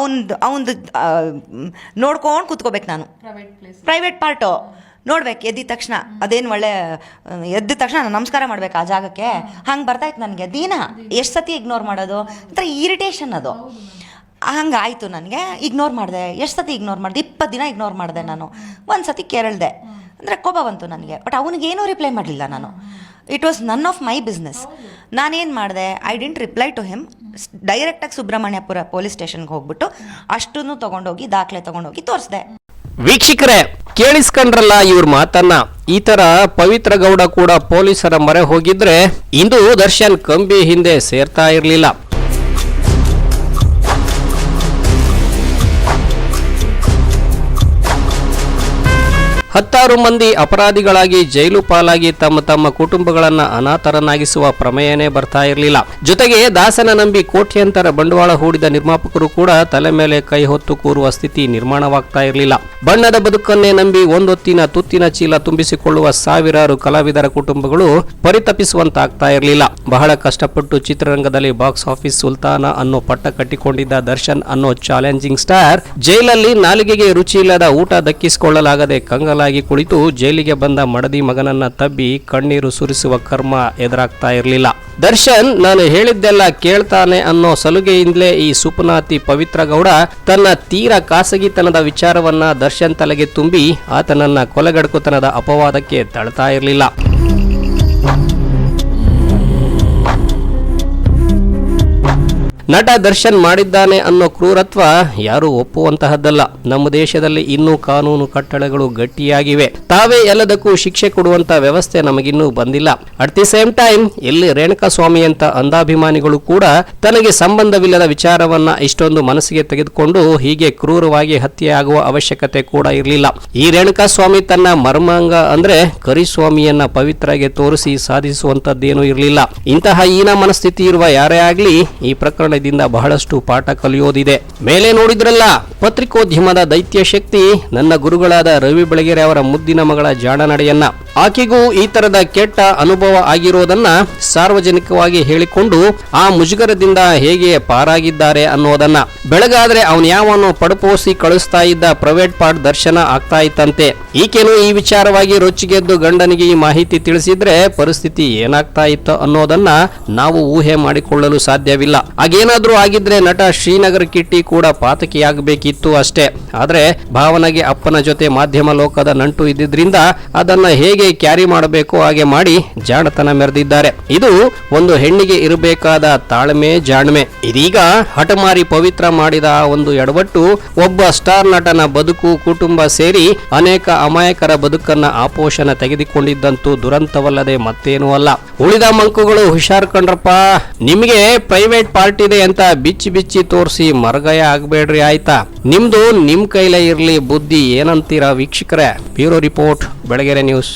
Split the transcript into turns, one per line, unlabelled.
ಅವನದು ಅವನದು ನೋಡ್ಕೊಂಡು ಕೂತ್ಕೋಬೇಕು ನಾನು.
ಪ್ರೈವೇಟ್
ಪಾರ್ಟು ನೋಡ್ಬೇಕು ಎದ್ದಿದ ತಕ್ಷಣ. ಅದೇನು ಒಳ್ಳೆ ಎದ್ದ ತಕ್ಷಣ ನಾನು ನಮಸ್ಕಾರ ಮಾಡ್ಬೇಕು ಆ ಜಾಗಕ್ಕೆ. ಹಂಗೆ ಬರ್ತಾಯಿತ್ತು ನನಗೆ ದಿನ. ಎಷ್ಟು ಸತಿ ಇಗ್ನೋರ್ ಮಾಡೋದು? ಒಂಥರ ಇರಿಟೇಷನ್ ಅದು. ಹಂಗಾಯ್ತು ನನಗೆ. ಇಗ್ನೋರ್ ಮಾಡಿದೆ. ಎಷ್ಟು ಸತಿ ಇಗ್ನೋರ್ ಮಾಡಿದೆ? ಇಪ್ಪತ್ತು ದಿನ ಇಗ್ನೋರ್ ಮಾಡಿದೆ ನಾನು. ಒಂದು ಸತಿ ಕೇರಳ್ದೆ ಅಂದರೆ ಕೋಪ ಬಂತು ನನಗೆ. ಬಟ್ ಅವನಿಗೇನೂ ರಿಪ್ಲೈ ಮಾಡಲಿಲ್ಲ ನಾನು. It was none of my business ನಾನೇನು ಮಾಡಿದೆ? I didn't reply to him ಡೈರೆಕ್ಟಾಗಿ ಸುಬ್ರಹ್ಮಣ್ಯಪುರ ಪೊಲೀಸ್ ಸ್ಟೇಷನ್ಗೆ ಹೋಗ್ಬಿಟ್ಟು ಅಷ್ಟನ್ನು ತೊಗೊಂಡೋಗಿ, ದಾಖಲೆ ತೊಗೊಂಡೋಗಿ ತೋರಿಸ್ದೆ.
ವೀಕ್ಷಕರೇ, ಕೇಳಿಸ್ಕೊಂಡ್ರಲ್ಲ ಇವ್ರ ಮಾತನ್ನ. ಈ ತರ ಪವಿತ್ರ ಗೌಡ ಕೂಡ ಪೊಲೀಸರ ಮೊರೆ ಹೋಗಿದ್ರೆ ಇಂದು ದರ್ಶನ್ ಕಂಬಿ ಹಿಂದೆ ಸೇರ್ತಾ ಇರಲಿಲ್ಲ. ಹತ್ತಾರು ಮಂದಿ ಅಪರಾಧಿಗಳಾಗಿ ಜೈಲು ಪಾಲಾಗಿ ತಮ್ಮ ತಮ್ಮ ಕುಟುಂಬಗಳನ್ನ ಅನಾಥರನ್ನಾಗಿಸುವ ಪ್ರಮೇಯನೇ ಬರ್ತಾ ಇರಲಿಲ್ಲ. ಜೊತೆಗೆ ದಾಸನ ನಂಬಿ ಕೋಟ್ಯಂತರ ಬಂಡವಾಳ ಹೂಡಿದ ನಿರ್ಮಾಪಕರು ಕೂಡ ತಲೆ ಮೇಲೆ ಕೈ ಹೊತ್ತು ಕೂರುವ ಸ್ಥಿತಿ ನಿರ್ಮಾಣವಾಗ್ತಾ ಇರಲಿಲ್ಲ. ಬಣ್ಣದ ಬದುಕನ್ನೇ ನಂಬಿ ಒಂದೊತ್ತಿನ ತುತ್ತಿನ ಚೀಲ ತುಂಬಿಸಿಕೊಳ್ಳುವ ಸಾವಿರಾರು ಕಲಾವಿದರ ಕುಟುಂಬಗಳು ಪರಿತಪಿಸುವಂತಾಗ್ತಾ ಇರಲಿಲ್ಲ. ಬಹಳ ಕಷ್ಟಪಟ್ಟು ಚಿತ್ರರಂಗದಲ್ಲಿ ಬಾಕ್ಸ್ ಆಫೀಸ್ ಸುಲ್ತಾನ ಅನ್ನೋ ಪಟ್ಟ ಕಟ್ಟಿಕೊಂಡಿದ್ದ ದರ್ಶನ್ ಅನ್ನೋ ಚಾಲೆಂಜಿಂಗ್ ಸ್ಟಾರ್ ಜೈಲಲ್ಲಿ ನಾಲಿಗೆಗೆ ರುಚಿ ಇಲ್ಲದ ಊಟ ದಕ್ಕಿಸಿಕೊಳ್ಳಲಾಗದೆ ಕಂಗಲಾಗಿ ಕುಳಿತು ಜೈಲಿಗೆ ಬಂದ ಮಡದಿ ಮಗನನ್ನ ತಬ್ಬಿ ಕಣ್ಣೀರು ಸುರಿಸುವ ಕರ್ಮ ಎದುರಾಗ್ತಾ ಇರಲಿಲ್ಲ. ದರ್ಶನ್, ನಾನು ಹೇಳಿದ್ದೆಲ್ಲ ಕೇಳ್ತಾನೆ ಅನ್ನೋ ಸಲುಗೆಯಿಂದಲೇ ಈ ಸುಪನಾತಿ ಪವಿತ್ರ ಗೌಡ ತನ್ನ ತೀರ ಖಾಸಗಿತನದ ವಿಚಾರವನ್ನ ದರ್ಶನ್ ತಲೆಗೆ ತುಂಬಿ ಆತನನ್ನ ಕೊಲೆಗಡುಕುತನದ ಅಪವಾದಕ್ಕೆ ತಳ್ತಾ ಇರಲಿಲ್ಲ. ನಟ ದರ್ಶನ್ ಮಾಡಿದ್ದಾನೆ ಅನ್ನೋ ಕ್ರೂರತ್ವ ಯಾರು ಒಪ್ಪುವಂತಹದ್ದಲ್ಲ. ನಮ್ಮ ದೇಶದಲ್ಲಿ ಇನ್ನೂ ಕಾನೂನು ಕಟ್ಟಳೆಗಳು ಗಟ್ಟಿಯಾಗಿವೆ. ತಾವೇ ಎಲ್ಲದಕ್ಕೂ ಶಿಕ್ಷೆ ಕೊಡುವಂತ ವ್ಯವಸ್ಥೆ ನಮಗಿನ್ನೂ ಬಂದಿಲ್ಲ. ಅಟ್ ದಿ ಸೇಮ್ ಟೈಮ್ ಇಲ್ಲಿ ರೇಣುಕಾ ಸ್ವಾಮಿ ಅಂತ ಅಂಧಾಭಿಮಾನಿಗಳು ಕೂಡ ತನಗೆ ಸಂಬಂಧವಿಲ್ಲದ ವಿಚಾರವನ್ನ ಇಷ್ಟೊಂದು ಮನಸ್ಸಿಗೆ ತೆಗೆದುಕೊಂಡು ಹೀಗೆ ಕ್ರೂರವಾಗಿ ಹತ್ಯೆಯಾಗುವ ಅವಶ್ಯಕತೆ ಕೂಡ ಇರಲಿಲ್ಲ. ಈ ರೇಣುಕಾ ಸ್ವಾಮಿ ತನ್ನ ಮರ್ಮಾಂಗ ಅಂದ್ರೆ ಕರಿಸ್ವಾಮಿಯನ್ನ ಪವಿತ್ರಗೆ ತೋರಿಸಿ ಸಾಧಿಸುವಂತದ್ದೇನೂ ಇರಲಿಲ್ಲ. ಇಂತಹ ಹೀನ ಮನಸ್ಥಿತಿ ಇರುವ ಯಾರೇ ಆಗ್ಲಿ ಈ ಪ್ರಕರಣದಿಂದ ಬಹಳಷ್ಟು ಪಾಠ ಕಲಿಯೋದಿದೆ. ಮೇಲೆ ನೋಡಿದ್ರಲ್ಲ, ಪತ್ರಿಕೋದ್ಯಮದ ದೈತ್ಯ ಶಕ್ತಿ, ನನ್ನ ಗುರುಗಳಾದ ರವಿ ಬೆಳಗೆರೆ ಅವರ ಮುದ್ದಿನ ಮಗಳ ಜಾಣ ನಡೆಯನ್ನ ಆಕೆಗೂ ಈ ತರದ ಕೆಟ್ಟ ಅನುಭವ ಆಗಿರೋದನ್ನ ಸಾರ್ವಜನಿಕವಾಗಿ ಹೇಳಿಕೊಂಡು ಆ ಮುಜುಗರದಿಂದ ಹೇಗೆ ಪಾರಾಗಿದ್ದಾರೆ ಅನ್ನೋದನ್ನ. ಬೆಳಗಾದ್ರೆ ಅವನ್ ಯಾವನು ಪಡಪೋಸಿ ಕಳಿಸ್ತಾ ಇದ್ದ ಪ್ರೈವೇಟ್ ಪಾರ್ಟ್ ದರ್ಶನ ಆಗ್ತಾ ಇತ್ತಂತೆ. ಈಕೆನೂ ಈ ವಿಚಾರವಾಗಿ ರೊಚ್ಚಿಗೆದ್ದು ಗಂಡನಿಗೆ ಈ ಮಾಹಿತಿ ತಿಳಿಸಿದ್ರೆ ಪರಿಸ್ಥಿತಿ ಏನಾಗ್ತಾ ಇತ್ತು ಅನ್ನೋದನ್ನ ನಾವು ಊಹೆ ಮಾಡಿಕೊಳ್ಳಲು ಸಾಧ್ಯವಿಲ್ಲ. ಹಾಗೇನಾದ್ರೂ ಆಗಿದ್ರೆ ನಟ ಶ್ರೀನಗರ ಕಿಟ್ಟಿ ಕೂಡ ಪಾತಕಿಯಾಗಬೇಕಿತ್ತು ಅಷ್ಟೇ. ಆದ್ರೆ ಭಾವನೆಗೆ ಅಪ್ಪನ ಜೊತೆ ಮಾಧ್ಯಮ ಲೋಕದ ನಂಟು ಇದ್ದಿದ್ರಿಂದ ಅದನ್ನ ಹೇಗೆ ಕ್ಯಾರಿ ಮಾಡಬೇಕು, ಹಾಗೆ ಮಾಡಿ ಜಾಣತನ ಮೆರೆದಿದ್ದಾರೆ. ಇದು ಒಂದು ಹೆಣ್ಣಿಗೆ ಇರಬೇಕಾದ ತಾಳ್ಮೆ, ಜಾಣ್ಮೆ. ಇದೀಗ ಹಠಮಾರಿ ಪವಿತ್ರ ಮಾಡಿದ ಒಂದು ಎಡವಟ್ಟು, ಒಬ್ಬ ಸ್ಟಾರ್ ನಟನ ಬದುಕು, ಕುಟುಂಬ ಸೇರಿ ಅನೇಕ ಅಮಾಯಕರ ಬದುಕನ್ನ ಆಪೋಷಣ ತೆಗೆದುಕೊಂಡಿದ್ದಂತೂ ದುರಂತವಲ್ಲದೆ ಮತ್ತೇನೂ ಅಲ್ಲ. ಉಳಿದ ಮಂಕುಗಳು ಹುಷಾರ್ ಕಂಡ್ರಪ್ಪ. ನಿಮಗೆ ಪ್ರೈವೇಟ್ ಪಾರ್ಟಿ ಇದೆ ಅಂತ ಬಿಚ್ಚಿ ಬಿಚ್ಚಿ ತೋರಿಸಿ ಮರಗಯ ಆಗ್ಬೇಡ್ರಿ, ಆಯ್ತಾ? ನಿಮ್ದು ನಿಮ್ ಕೈಲೇ ಇರ್ಲಿ ಬುದ್ಧಿ ಏನಂತೀರಾ ವೀಕ್ಷಕರೇ? Bureau report, Belagere news.